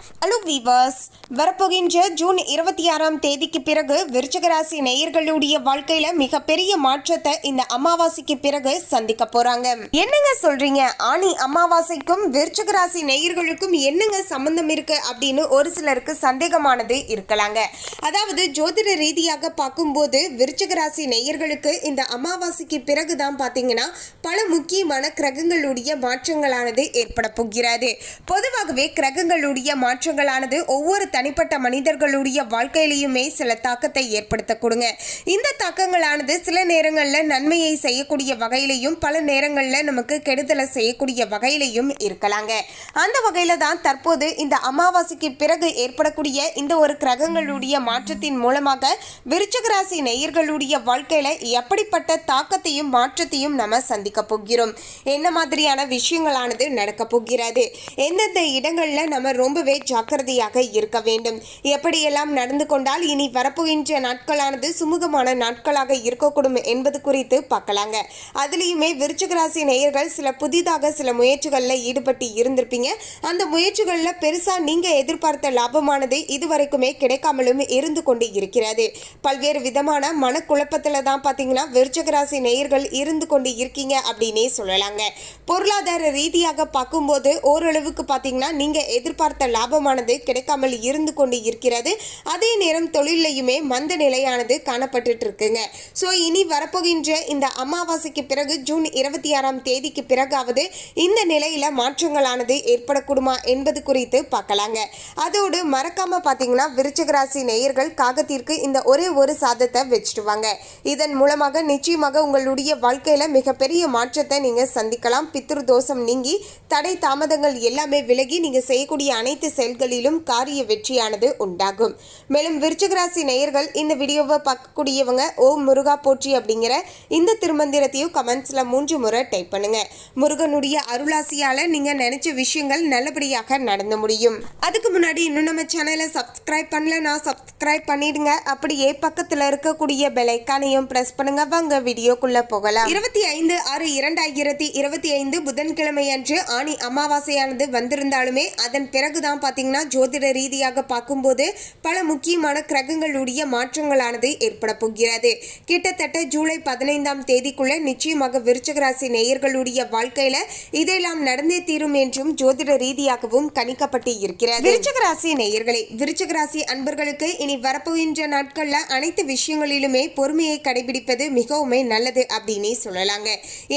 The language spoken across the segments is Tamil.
ஹலோ வீவர்ஸ் வரப்போகின்ற ஜூன் இருபத்தி ஆறாம் தேதிக்கு பிறகு விருச்சகராசி நேயர்களுடைய வாழ்க்கையில மிகப்பெரிய மாற்றத்தை இந்த அமாவாசைக்கு பிறகு சந்திக்க போறாங்க. என்னங்க சொல்றீங்க? ஆணி அமாவாசைக்கும் விருச்சகராசி நேயர்களுக்கும் என்னங்க சம்பந்தம் இருக்கு? அப்படின்னு ஒரு சிலருக்கு சந்தேகமானது இருக்கலாங்க. அதாவது ஜோதிட ரீதியாக பார்க்கும்போது விருச்சகராசி நேயர்களுக்கு இந்த அமாவாசைக்கு பிறகு தான் பார்த்தீங்கன்னா பல முக்கியமான கிரகங்களுடைய மாற்றங்களானது ஏற்பட போகிறது. பொதுவாகவே கிரகங்களுடைய மாற்றங்களானது ஒவ்வொரு தனிப்பட்ட மனிதர்களுடைய வாழ்க்கையிலையுமே சில தாக்கத்தை ஏற்படுத்த கொடுங்க இந்த தாக்கங்களானது சில நேரங்களில் நன்மையை செய்யக்கூடிய வகையிலையும் பல நேரங்களில் நமக்கு கெடுதலை செய்யக்கூடிய வகையிலையும் இருக்கலாங்க. அந்த வகையில் தான் தற்போது இந்த அமாவாசைக்கு பிறகு ஏற்படக்கூடிய இந்த ஒரு கிரகங்களுடைய மாற்றத்தின் மூலமாக விருச்சகராசி நேயர்களுடைய வாழ்க்கையில் எப்படிப்பட்ட தாக்கத்தையும் மாற்றத்தையும் நம்ம சந்திக்க போகிறோம். என்ன மாதிரியான விஷயங்களானது நடக்க போகிறது? எந்தெந்த இடங்களில் நம்ம ரொம்பவே ஜாக்கிரதையாக இருக்க வேண்டும். எப்படியெல்லாம் நடந்து கொண்டால் இனி வரப்போகின்ற நாட்களானது சுமூகமான நாட்களாக இருக்கக்கூடும் என்பது குறித்து பார்க்கலாங்க. அதுலேயுமே விருச்சிக ராசி நேயர்கள் சில புதிதாக சில முயற்சிகளில் ஈடுபட்டு இருந்திருப்பீங்க. அந்த முயற்சிகளில் பெருசாக நீங்கள் எதிர்பார்த்த லாபமானது இதுவரைக்குமே கிடைக்காமலும் இருந்து கொண்டு இருக்கிறது. பல்வேறு விதமான மனக்குழப்பத்தில் தான் பார்த்தீங்கன்னா விருச்சிக ராசி நேயர்கள் இருந்து கொண்டு இருக்கீங்க அப்படின்னே சொல்லலாங்க. பொருளாதார ரீதியாக பார்க்கும்போது ஓரளவுக்கு பார்த்தீங்கன்னா நீங்கள் எதிர்பார்த்த லாபம் லாபமானது கிடைக்காமல் இருந்து கொண்டு இருக்கிறது. அதே நேரம் தொழிலையுமே மந்த நிலையானது காணப்பட்டு இருக்குங்க ஸோ இனி வரப்போகின்ற இந்த அமாவாசைக்கு பிறகு ஜூன் இருபத்தி ஆறாம் தேதிக்கு பிறகாவது இந்த நிலையில் மாற்றங்களானது ஏற்படக்கூடுமா என்பது குறித்து பார்க்கலாங்க. அதோடு மறக்காம பார்த்தீங்கன்னா விருச்சகராசி நேயர்கள் காகத்திற்கு இந்த ஒரே ஒரு சாதத்தை வச்சுட்டு வாங்க இதன் மூலமாக நிச்சயமாக உங்களுடைய வாழ்க்கையில் மிகப்பெரிய மாற்றத்தை நீங்கள் சந்திக்கலாம். பித்ரு தோஷம் நீங்கி தடை தாமதங்கள் எல்லாமே விலகி நீங்கள் செய்யக்கூடிய அனைத்து செயல்களிலும் காரிய வெற்றியானது உண்டாகும். மேலும் விருச்சகராசி நேயர்கள் இந்த வீடியோவை பார்க்கக்கூடியவங்க ஓம் முருகா போற்றி அப்படிங்கிற இந்த திருமந்திரத்தையும் கமெண்ட்ஸில் மூன்று முறை டைப் பண்ணுங்க. முருகனுடைய அருளாசியால் நீங்கள் நினைச்ச விஷயங்கள் நல்லபடியாக நடந்து முடியும். அதுக்கு முன்னாடி இன்னும் நம்ம சேனலை சப்ஸ்கிரைப் பண்ணல நான் சப்ஸ்கிரைப் பண்ணிடுங்க. அப்படியே பக்கத்தில் இருக்கக்கூடிய பெலைக்கானையும் ப்ரெஸ் பண்ணுங்க. வாங்க வீடியோக்குள்ள போகலாம். இருபத்தி ஐந்து ஆறு இரண்டாயிரத்தி இருபத்தி ஐந்து புதன்கிழமை அன்று ஆணி அமாவாசையானது வந்திருந்தாலுமே அதன் பிறகுதான் பார்த்தீங்கன்னா ஜோதிட ரீதியாக பார்க்கும்போது பல முக்கியமான கிரகங்களுடைய மாற்றங்களானது ஏற்பட போகிறது. கிட்டத்தட்ட ஜூலை பதினைந்தாம் தேதிக்குள்ள நிச்சயமாக விருச்சக ராசி நேயர்களுடைய வாழ்க்கையில இதெல்லாம் நடந்தே தீரும் என்றும் ஜோதிட ரீதியாகவும் கணிக்கப்பட்டு இருக்கிறது. விருச்சக ராசி நேயர்களே விருச்சக ராசி அன்பர்களுக்கு இனி வரப்போகின்ற நாட்கள்ல அனைத்து விஷயங்களிலுமே பொறுமையை கடைபிடிப்பது மிகவும் நல்லது அப்படின்னே சொல்லலாங்க.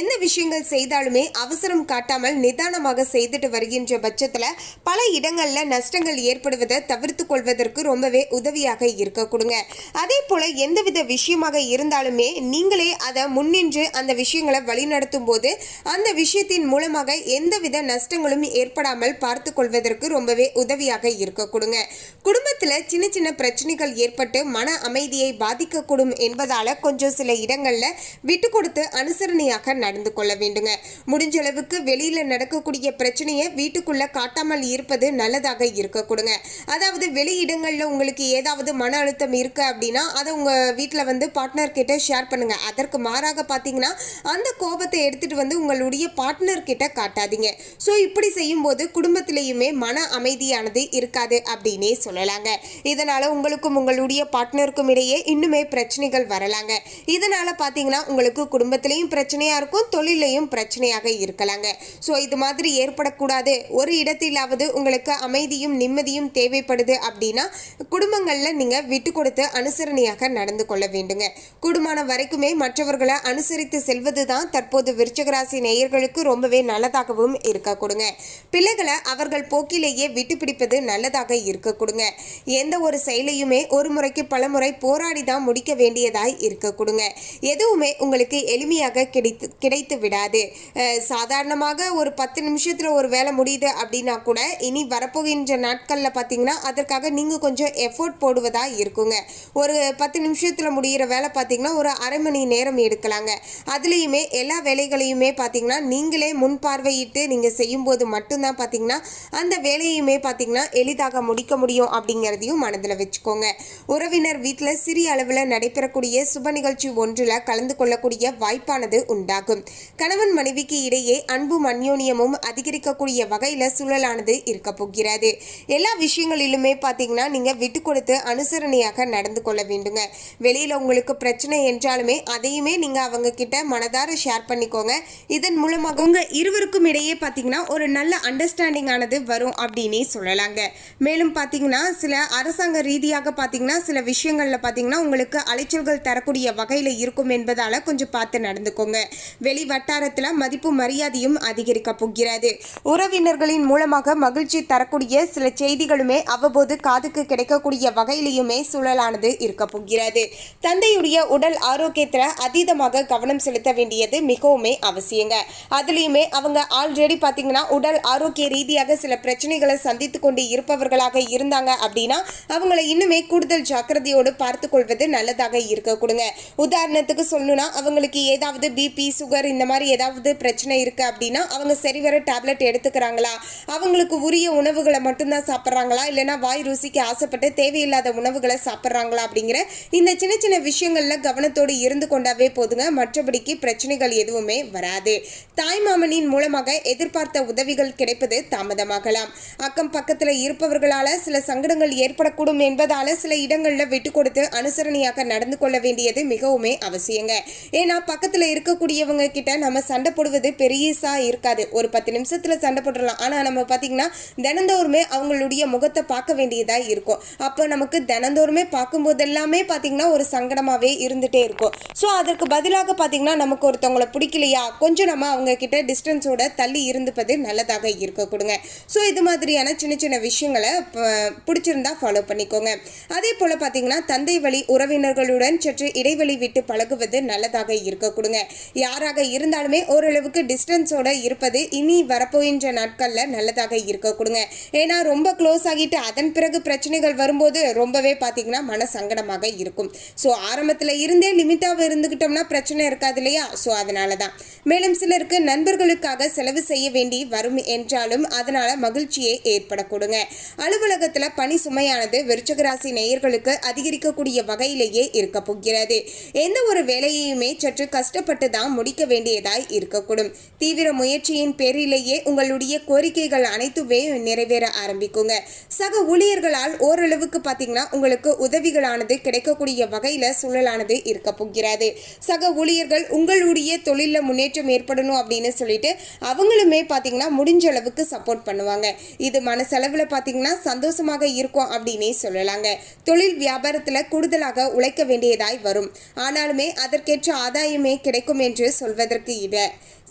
எந்த விஷயங்கள் செய்தாலுமே அவசரம் காட்டாமல் நிதானமாக செய்துட்டு வருகின்ற பட்சத்துல பல இடங்கள்ல நஷ்டங்கள் ஏற்படுவதை தவிர்த்து கொள்வதற்கு ரொம்பவே உதவியாக இருக்க கொடுங்க. அதே போல எந்தவித விஷயமாக இருந்தாலுமே நீங்களே அதை முன்னின்று அந்த விஷயங்களை வழிநடத்தும் போது அந்த விஷயத்தின் மூலமாக எந்தவித நஷ்டங்களும் ஏற்படாமல் பார்த்து கொள்வதற்கு ரொம்பவே உதவியாக இருக்க கொடுங்க. குடும்பத்தில் சின்ன சின்ன பிரச்சனைகள் ஏற்பட்டு மன அமைதியை பாதிக்கக்கூடும் என்பதால கொஞ்சம் சில இடங்களில் விட்டு கொடுத்து அனுசரணையாக நடந்து கொள்ள வேண்டுங்க. முடிஞ்ச அளவுக்கு வெளியில் நடக்கக்கூடிய பிரச்சனையை வீட்டுக்குள்ளே காட்டாமல் இருப்பது நல்லதாக இருக்க கொடுங்க. அதாவது வெளி இடங்கள்ல உங்களுக்கு ஏதாவது மன அழுத்தம் இருக்கு அப்படின்னா அதை உங்க வீட்டில் வந்து பார்ட்னர் கிட்ட ஷேர் பண்ணுங்க. அதற்கு மாறாக பார்த்தீங்கன்னா அந்த கோபத்தை எடுத்துட்டு வந்து உங்களுடைய பார்ட்னர் கிட்ட காட்டாதீங்க. ஸோ இப்படி செய்யும்போது குடும்பத்திலேயுமே மன அமைதியானது இருக்காது அப்படின்னே சொல்லலாங்க. இதனால உங்களுக்கும் உங்களுடைய பார்ட்னருக்கும் இடையே இன்னுமே பிரச்சனைகள் வரலாங்க. இதனால பார்த்தீங்கன்னா உங்களுக்கு குடும்பத்திலையும் பிரச்சனையா இருக்கும் தொழிலையும் பிரச்சனையாக இருக்கலாங்க. ஸோ இது மாதிரி ஏற்படக்கூடாது. ஒரு இடத்திலாவது உங்களுக்கு அமைதியும் நிம்மதியும் தேவைப்படுது அப்படின்னா குடும்பங்களில் நீங்கள் விட்டு கொடுத்து அனுசரணையாக நடந்து கொள்ள வேண்டுங்க. கூடுமான வரைக்குமே மற்றவர்களை அனுசரித்து செல்வது தான் தற்போது விருச்சகராசி நேயர்களுக்கு ரொம்பவே நல்லதாகவும் இருக்க கொடுங்க. பிள்ளைகளை அவர்கள் போக்கிலேயே விட்டு பிடிப்பது நல்லதாக இருக்க கொடுங்க. எந்த ஒரு செயலையுமே ஒரு முறைக்கு பல முறை போராடி தான் முடிக்க வேண்டியதாய் இருக்க கொடுங்க. எதுவுமே உங்களுக்கு எளிமையாக கிடைத்து கிடைத்து விடாது. சாதாரணமாக ஒரு பத்து நிமிஷத்தில் ஒரு வேலை முடியுது அப்படின்னா கூட இனி போகின்ற நாட்களில் பார்த்தீங்கன்னா அதற்காக நீங்கள் கொஞ்சம் எஃபோர்ட் போடுவதா இருக்குங்க. ஒரு பத்து நிமிஷத்தில் முடிகிற வேலை பார்த்தீங்கன்னா ஒரு அரை மணி நேரம் எடுக்கலாங்க. அதுலேயுமே எல்லா வேலைகளையுமே பார்த்தீங்கன்னா நீங்களே முன்பார்வையிட்டு நீங்கள் செய்யும்போது மட்டும்தான் பார்த்தீங்கன்னா அந்த வேலையுமே பார்த்தீங்கன்னா எளிதாக முடிக்க முடியும் அப்படிங்கிறதையும் மனதில் வச்சுக்கோங்க. உறவினர் வீட்டில் சிறிய அளவில் நடைபெறக்கூடிய சுப நிகழ்ச்சி ஒன்றில் கலந்து கொள்ளக்கூடிய வாய்ப்பானது உண்டாகும். கணவன் மனைவிக்கு இடையே அன்பும் அந்யோன்யமும் அதிகரிக்கக்கூடிய வகையில் சூழலானது இருக்க போகிறது முடியாது. எல்லா விஷயங்களிலுமே பார்த்தீங்கன்னா நீங்கள் விட்டு கொடுத்து அனுசரணையாக நடந்து கொள்ள வேண்டுங்க. வெளியில் உங்களுக்கு பிரச்சனை என்றாலுமே அதையுமே நீங்கள் அவங்க கிட்ட மனதார ஷேர் பண்ணிக்கோங்க. இதன் மூலமாக உங்கள் இருவருக்கும் இடையே பார்த்தீங்கன்னா ஒரு நல்ல அண்டர்ஸ்டாண்டிங் ஆனது வரும் அப்படின்னே சொல்லலாங்க. மேலும் பார்த்தீங்கன்னா சில அரசாங்க ரீதியாக பார்த்தீங்கன்னா சில விஷயங்களில் பார்த்தீங்கன்னா உங்களுக்கு அலைச்சல்கள் தரக்கூடிய வகையில் இருக்கும் என்பதால் கொஞ்சம் பார்த்து நடந்துக்கோங்க. வெளி வட்டாரத்தில் மதிப்பு மரியாதையும் அதிகரிக்க போகிறது. உறவினர்களின் மூலமாக மகிழ்ச்சி தரக்கூடிய சில செய்திகளுமே அவ்வப்போது காதுக்கு கிடைக்கக்கூடிய வகையிலையுமே சூழலானது இருக்க போகிறது. தந்தையுடைய உடல் ஆரோக்கியத்தில் அதீதமாக கவனம் செலுத்த வேண்டியது மிகவுமே அவசியங்க. அதுலேயுமே அவங்க ஆல்ரெடி பார்த்தீங்கன்னா உடல் ஆரோக்கிய ரீதியாக சில பிரச்சனைகளை சந்தித்து கொண்டு இருப்பவர்களாக இருந்தாங்க அப்படின்னா அவங்கள இன்னுமே கூடுதல் ஜாக்கிரதையோடு பார்த்து கொள்வது நல்லதாக இருக்க கொடுங்க. உதாரணத்துக்கு சொல்லணும்னா அவங்களுக்கு ஏதாவது பிபி சுகர் இந்த மாதிரி ஏதாவது பிரச்சனை இருக்குது அப்படின்னா அவங்க சரிவர டேப்லெட் எடுத்துக்கிறாங்களா? அவங்களுக்கு உரிய உணவுகள் மட்டும்தான் சாப்பிட்றாங்களா? இல்லைன்னா வாய் ருசிக்கு ஆசைப்பட்டு தேவையில்லாத உணவுகளை சாப்பிட்றாங்களா அப்படிங்கிற இந்த சின்ன சின்ன விஷயங்கள்ல கவனத்தோடு இருந்து கொண்டாவே போதுங்க. மற்றபடிக்கு பிரச்சனைகள் எதுவுமே வராது. தாய் மாமனின் மூலமாக எதிர்பார்த்த உதவிகள் கிடைப்பது தாமதமாகலாம். அக்கம் பக்கத்தில் இருப்பவர்களால் சில சங்கடங்கள் ஏற்படக்கூடும் என்பதால் சில இடங்களில் விட்டு கொடுத்து அனுசரணையாக நடந்து கொள்ள வேண்டியது மிகவுமே அவசியங்க. ஏன்னா பக்கத்தில் இருக்கக்கூடியவங்க கிட்ட நம்ம சண்டை போடுவது பெரியசா இருக்காது. ஒரு பத்து நிமிஷத்தில் சண்டை போட்டுடலாம் ஆனால் நம்ம பாத்தீங்கன்னா தினந்தோறுமே அவங்களுடைய முகத்தை பார்க்க வேண்டியதாக இருக்கும். அப்போ நமக்கு தினந்தோறுமே பார்க்கும்போது எல்லாமே பார்த்திங்கன்னா ஒரு சங்கடமாகவே இருந்துகிட்டே இருக்கும். ஸோ அதற்கு பதிலாக பார்த்திங்கன்னா நமக்கு ஒருத்தவங்களை பிடிக்கலையா? கொஞ்சம் நம்ம அவங்க கிட்ட டிஸ்டன்ஸோட தள்ளி இருந்துப்பது நல்லதாக இருக்க கொடுங்க. ஸோ இது மாதிரியான சின்ன சின்ன விஷயங்களை பிடிச்சிருந்தா ஃபாலோ பண்ணிக்கோங்க. அதே போல் பார்த்திங்கன்னா தந்தை வழி உறவினர்களுடன் சற்று இடைவெளி விட்டு பழகுவது நல்லதாக இருக்க கொடுங்க. யாராக இருந்தாலுமே ஓரளவுக்கு டிஸ்டன்ஸோட இருப்பது இனி வரப்போகின்ற நாட்களில் நல்லதாக இருக்க கொடுங்க. ஏன்னா ரொம்ப க்ளோஸ் ஆகிட்டு அதன் பிறகு பிரச்சனைகள் வரும்போது ரொம்பவே பார்த்தீங்கன்னா மன சங்கடமாக இருக்கும். ஸோ ஆரம்பத்தில் இருந்தே லிமிட்டாக இருந்துக்கிட்டோம்னா பிரச்சனை இருக்காது இல்லையா? ஸோ அதனால தான் மேலும் சிலருக்கு நண்பர்களுக்காக செலவு செய்ய வேண்டி வரும் என்றாலும் அதனால் மகிழ்ச்சியை ஏற்பட கொடுங்க பணி சுமையானது விருச்சக ராசி நேயர்களுக்கு அதிகரிக்கக்கூடிய வகையிலேயே இருக்க போகிறது. எந்த ஒரு வேலையையுமே சற்று கஷ்டப்பட்டு தான் முடிக்க வேண்டியதாய் இருக்கக்கூடும். தீவிர முயற்சியின் பேரிலேயே உங்களுடைய கோரிக்கைகள் அனைத்துமே நிறைவேற ஆரம்பிக்குங்க. சக ஊழியர்களால் ஓரளவுக்கு பார்த்தீங்கன்னா உங்களுக்கு உதவிகளானது கிடைக்கக்கூடிய வகையில் சூழலானது இருக்க போகிறது. சக ஊழியர்கள் உங்களுடைய தொழிலில் முன்னேற்றம் ஏற்படணும் அப்படின்னு சொல்லிட்டு அவங்களுமே பார்த்தீங்கன்னா முடிஞ்ச அளவுக்கு சப்போர்ட் பண்ணுவாங்க. இது மனசளவில் பார்த்தீங்கன்னா சந்தோஷமாக இருக்கும் அப்படின்னே சொல்லலாங்க. தொழில் வியாபாரத்தில் கூடுதலாக உழைக்க வேண்டியதாய் வரும். ஆனாலுமே அதற்கேற்ற ஆதாயமே கிடைக்கும் என்று சொல்வதற்கு இல்லை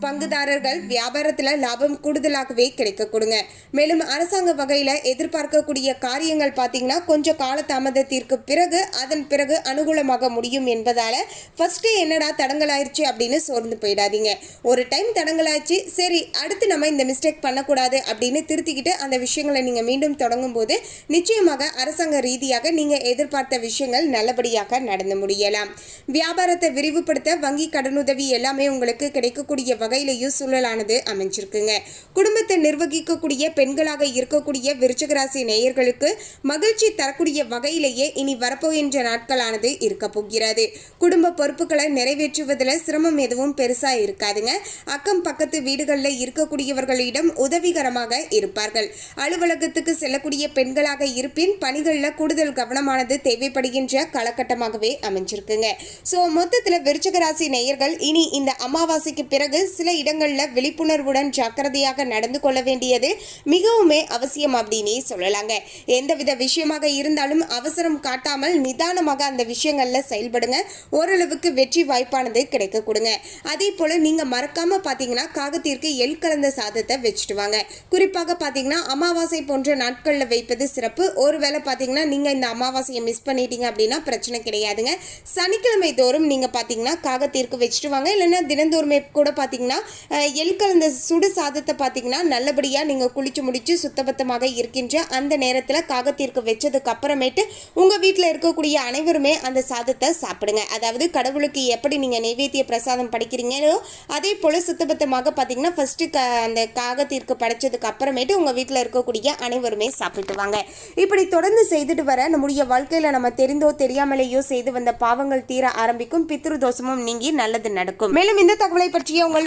பங்குதாரர்கள் வியாபாரத்தில் லாபம் கூடுதலாகவே கிடைக்க கொடுங்க மேலும் அரசாங்க வகையில் எதிர்பார்க்கக்கூடிய காரியங்கள் பார்த்தீங்கன்னா கொஞ்சம் காலதாமதத்திற்கு பிறகு அதன் பிறகு அனுகூலமாக முடியும் என்பதால் ஃபஸ்ட்டு என்னடா தடங்கலாயிருச்சு அப்படின்னு சோர்ந்து போயிடாதீங்க. ஒரு டைம் தடங்கலாச்சு சரி அடுத்து நம்ம இந்த மிஸ்டேக் பண்ணக்கூடாது அப்படின்னு திருத்திக்கிட்டு அந்த விஷயங்களை நீங்கள் மீண்டும் தொடங்கும் போது நிச்சயமாக அரசாங்க ரீதியாக நீங்கள் எதிர்பார்த்த விஷயங்கள் நல்லபடியாக நடந்து முடியலாம். வியாபாரத்தை விரிவுபடுத்த வங்கி கடனுதவி எல்லாமே உங்களுக்கு கிடைக்கக்கூடிய வகையிலையும் சூழலானது அமைஞ்சிருக்குங்க. குடும்பத்தை நிர்வகிக்கக்கூடிய பெண்களாக இருக்கக்கூடிய விருச்சகராசி நேயர்களுக்கு மகிழ்ச்சி தரக்கூடிய வகையிலேயே இனி வரப்போகின்ற நாட்களானது இருக்க போகிறது. குடும்ப பொறுப்புகளை நிறைவேற்றுவதில் சிரமம் எதுவும் பெருசாக இருக்காதுங்க. அக்கம் பக்கத்து வீடுகளில் இருக்கக்கூடியவர்களிடம் உதவிகரமாக இருப்பார்கள். அலுவலகத்துக்கு செல்லக்கூடிய பெண்களாக இருப்பின் பணிகளில் கூடுதல் கவனமானது தேவைப்படுகின்ற காலகட்டமாகவே அமைஞ்சிருக்குங்க. ஸோ மொத்தத்தில் விருச்சகராசி நேயர்கள் இனி இந்த அமாவாசைக்கு பிறகு சில இடங்களில் விழிப்புணர்வுடன் ஜாக்கிரதையாக நடந்து கொள்ள வேண்டியது மிகவுமே அவசியம் அப்படின்னே சொல்லலாங்க. எந்தவித விஷயமாக இருந்தாலும் அவசரம் காட்டாமல் நிதானமாக அந்த விஷயங்களில் செயல்படுங்க. ஓரளவுக்கு வெற்றி வாய்ப்பானது கிடைக்க கொடுங்க அதே போல் நீங்கள் மறக்காம பார்த்தீங்கன்னா காகத்திற்கு எள் கலந்த சாதத்தை வச்சுட்டு வாங்க. குறிப்பாக பார்த்தீங்கன்னா அமாவாசை போன்ற நாட்களில் வைப்பது சிறப்பு. ஒருவேளை பார்த்தீங்கன்னா நீங்கள் இந்த அமாவாசையை மிஸ் பண்ணிட்டீங்க அப்படின்னா பிரச்சனை கிடையாதுங்க. சனிக்கிழமை தோறும் நீங்கள் பார்த்தீங்கன்னா காகத்திற்கு வச்சுட்டு வாங்க. இல்லைன்னா தினந்தோறுமே கூட பார்த்தீங்கன்னா அஹ், எள் கலந்த சுடு சாதத்தை பார்த்தீங்கன்னா நல்லபடியா நீங்க குளிச்சு முடிச்சு சுத்தபத்தமாக இருக்கின்ற அந்த நேரத்தில் காகத்திற்கு வச்சதுக்கு அப்புறமேட்டு உங்க வீட்டில் இருக்கக்கூடிய அனைவருமே அந்த சாதத்தை சாப்பிடுங்க. அதாவது கடவுளுக்கு எப்படி நீங்க நைவேத்திய பிரசாதம் படிக்கிறீங்களோ அதே போல சுத்தபத்தமாக பாத்தீங்கன்னா ஃபஸ்ட்டு க அந்த காகத்திற்கு படைச்சதுக்கு அப்புறமேட்டு உங்க வீட்டில் இருக்கக்கூடிய அனைவருமே சாப்பிட்டு வாங்க. இப்படி தொடர்ந்து செய்துட்டு வர நம்முடைய வாழ்க்கையில நம்ம தெரிந்தோ தெரியாமலேயோ செய்து வந்த பாவங்கள் தீர ஆரம்பிக்கும் பித்ரு தோஷமும் நீங்கி நல்லது நடக்கும். மேலும் இந்த தகவலை பற்றிய உங்கள்